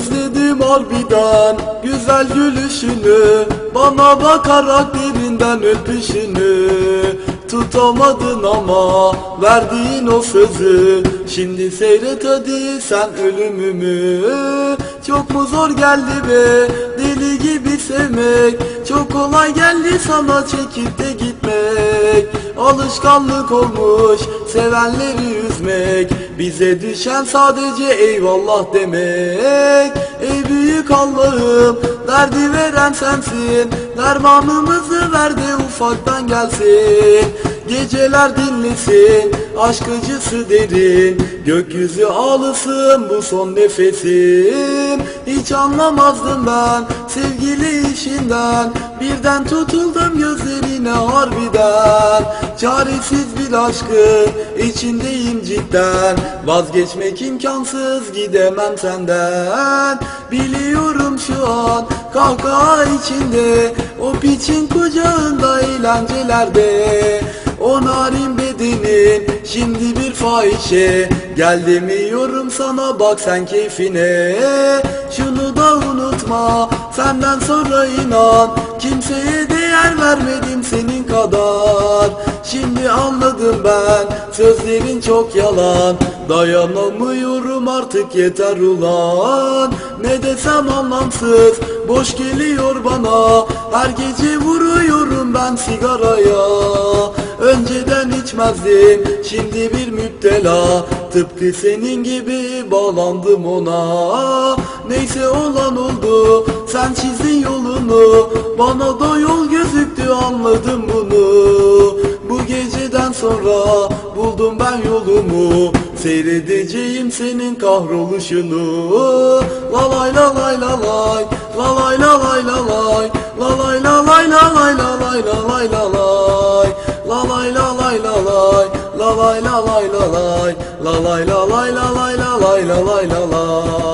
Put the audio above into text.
Özledim harbiden. Güzel gülüşünü Bana bakarak derinden öpüşünü. Tutamadın ama verdiğin o sözü. Şimdi seyret hadi sen ölümümü. Çok mu zor geldi be deli gibi sevmek? Çok kolay geldi sana çekip de gitmek Alışkanlık olmuş sevenleri üzmek Bize düşen sadece eyvallah demek. Ey büyük Allah'ım derdi veren sensin Dermanımızı ver de ufaktan gelsin. Geceler dinlesin aşk acısı derin Gökyüzü ağlasın bu son nefesim. Hiç anlamazdım ben sevgili işinden Birden tutuldum gözlerine harbiden. Çaresiz bir aşkın içindeyim cidden. Vazgeçmek imkansız gidemem senden. Biliyorum şu an kahkaha içinde. O piçin kucağında eğlencelerde. O narin bedenin şimdi bir fahişe. Gel demiyorum sana bak sen keyfine. Şunu da unutma senden sonra inan Kimseye değer vermedim senin kadar. Şimdi anladım ben sözlerin çok yalan. Dayanamıyorum artık yeter ulan. Ne desem anlamsız boş geliyor bana. Her gece vuruyorum ben sigaraya. Önceden içmezdim şimdi bir müptela. Tıpkı senin gibi bağlandım ona. Neyse olan oldu sen çizdin yolunu Bana da yol gözüktü anladım bunu Bu geceden sonra buldum ben yolumu Seyredeceğim senin kahroluşunu La lay la lay la lay La lay la lay la lay La lay la lay la lay la lay la lay la lay